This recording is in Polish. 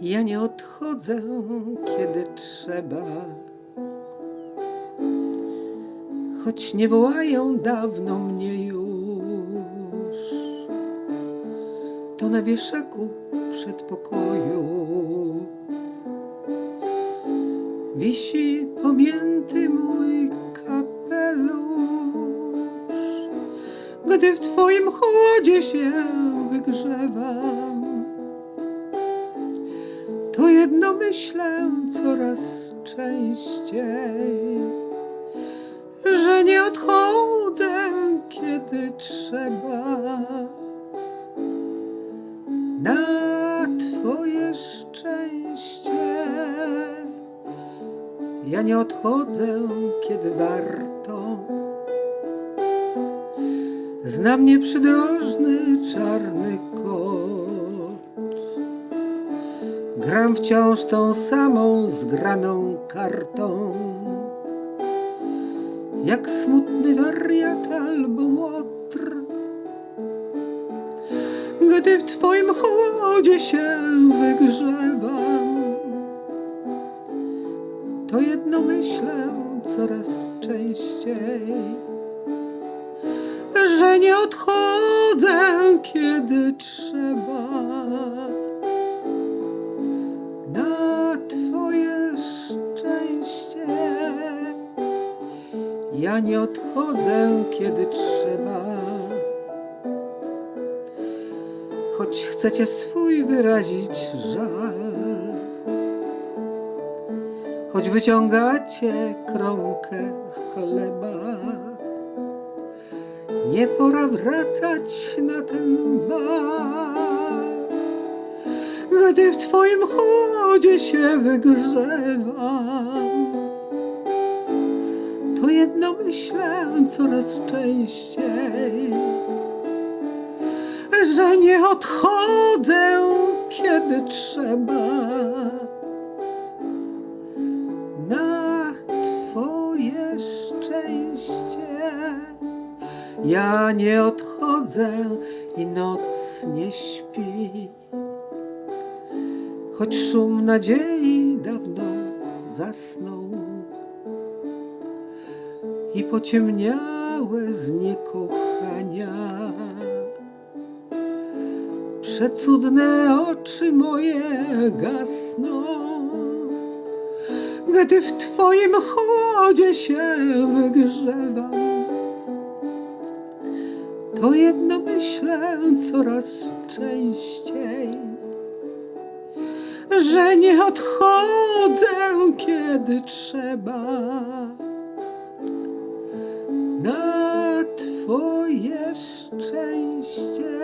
Ja nie odchodzę, kiedy trzeba. Choć nie wołają dawno mnie już, to na wieszaku w przedpokoju wisi pomięty mój kapelusz. Gdy w twoim chłodzie się wygrzewam, jedno myślę coraz częściej, że nie odchodzę, kiedy trzeba. Na twoje szczęście ja nie odchodzę, kiedy warto. Zna mnie przydrożny czarny kot. Gram wciąż tą samą zgraną kartą. Jak smutny wariat albo łotr. Gdy w twoim chłodzie się wygrzewam, to jedno myślę coraz częściej że nie odchodzę, kiedy trzeba. Ja nie odchodzę, kiedy trzeba. Choć chcecie swój wyrazić żal, choć wyciągacie kromkę chleba. Nie pora wracać na ten bal, gdy w twoim chłodzie się wygrzewam. Jedno myślę coraz częściej, że nie odchodzę, kiedy trzeba. Na twoje szczęście. Ja nie odchodzę i noc nie śpi, choć szum nadziei dawno zasnął i pociemniałe z niekochania. Przecudne oczy moje gasną, gdy w Twoim chłodzie się wygrzewam to jedno myślę coraz częściej, że nie odchodzę, kiedy trzeba. Na Twoje szczęście.